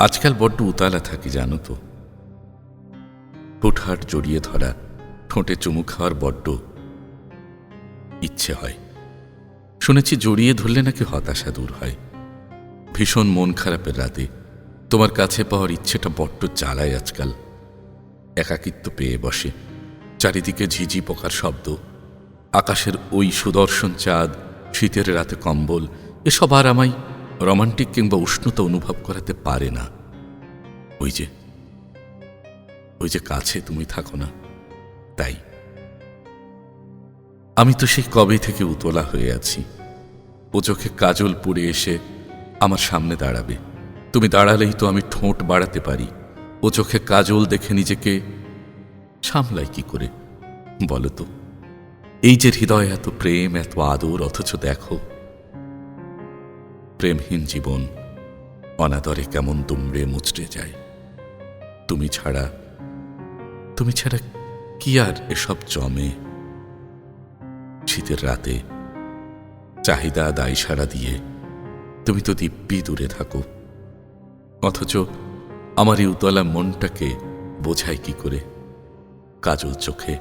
আজকাল বড্ড উতালা থাকি, জানো তো। ঠোঁটহাট জড়িয়ে ধরা, ঠোঁটে চুমু খাওয়ার বড্ড ইচ্ছে হয়। শুনেছি জড়িয়ে ধরলে নাকি হতাশা দূর হয়। ভীষণ মন খারাপের রাতে, তোমার কাছে পাওয়ার ইচ্ছেটা বড্ড জ্বালায় আজকাল। একাকিত্ব পেয়ে বসে, চারিদিকে ঝিঝি পোকার শব্দ, আকাশের ওই সুদর্শন চাঁদ, শীতের রাতে কম্বল, এসব আর আমায় রোমান্টিক কিংবা উষ্ণতা অনুভব করাতে পারে না। ওই যে ওই যে কাছে তুমি থাকো না, তাই। আমি তো সেই কবে থেকে উতলা হয়ে আছি। ও চোখে কাজল পড়ে এসে আমার সামনে দাঁড়াবে। তুমি দাঁড়ালেই তো আমি ঠোঁট বাড়াতে পারি। ও চোখে কাজল দেখে নিজেকে সামলাই কি করে, বলো তো। এই যে হৃদয়, এত প্রেম, এত আদর, অথচ দেখো প্রেমহীন জীবন, অনাদরে কেমন দুমড়ে মুচড়ে যায়। তুমি ছাড়া তুমি ছাড়া কি আর এসব জমে? শীতের রাতে চাহিদা দায় সারা দিয়ে তুমি তো দিব্যি দূরে থাকো। অথচ আমার উতলা মনটাকে বোঝাই কি করে? কাজল চোখে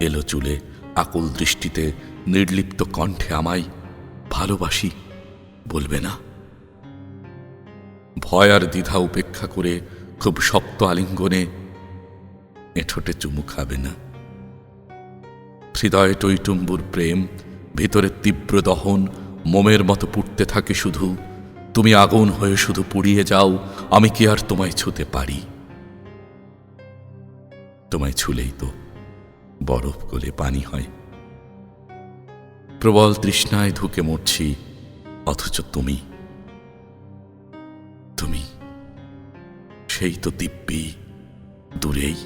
এলো চুলে, আকুল দৃষ্টিতে নির্লিপ্ত কণ্ঠে আমায় ভালোবাসি। বলবে না। ভয় আর দ্বিধা উপেক্ষা করে খুব শক্ত আলিঙ্গনে এঠোঁটে চুমু খাবে না। হৃদয়ে টৈটুম্বুর প্রেম, ভিতরে তীব্র দহন, মোমের মতো পুড়তে থাকে শুধু। তুমি আগুন হয়ে শুধু পুড়িয়ে যাও, আমি কি আর তোমায় ছুতে পারি? তোমায় ছুলেই তো বরফ গলে পানি হয়। প্রবল তৃষ্ণায় ধুকে মরছি অথচ তুমি তুমি সেই তো দিব্যি দূরেই।